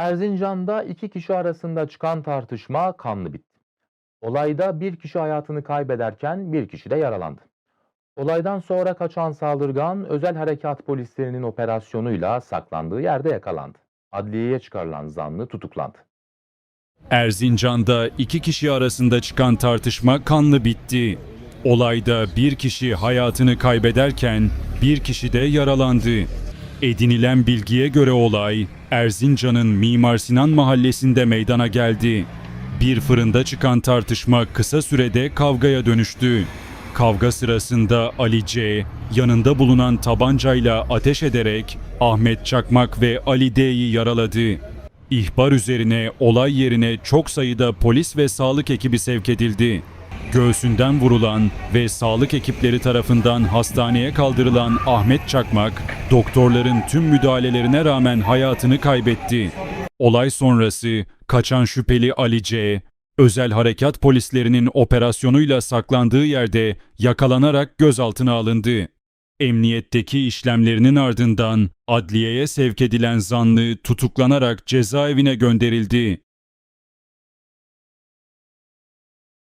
Erzincan'da iki kişi arasında çıkan tartışma kanlı bitti. Olayda bir kişi hayatını kaybederken bir kişi de yaralandı. Olaydan sonra kaçan saldırgan özel harekat polislerinin operasyonuyla saklandığı yerde yakalandı. Adliyeye çıkarılan zanlı tutuklandı. Erzincan'da iki kişi arasında çıkan tartışma kanlı bitti. Olayda bir kişi hayatını kaybederken bir kişi de yaralandı. Edinilen bilgiye göre olay Erzincan'ın Mimar Sinan mahallesinde meydana geldi. Bir fırında çıkan tartışma kısa sürede kavgaya dönüştü. Kavga sırasında Ali C. yanında bulunan tabancayla ateş ederek Ahmet Çakmak ve Ali D'yi yaraladı. İhbar üzerine olay yerine çok sayıda polis ve sağlık ekibi sevk edildi. Göğsünden vurulan ve sağlık ekipleri tarafından hastaneye kaldırılan Ahmet Çakmak, doktorların tüm müdahalelerine rağmen hayatını kaybetti. Olay sonrası kaçan şüpheli Ali C, özel harekat polislerinin operasyonuyla saklandığı yerde yakalanarak gözaltına alındı. Emniyetteki işlemlerinin ardından adliyeye sevk edilen zanlı tutuklanarak cezaevine gönderildi.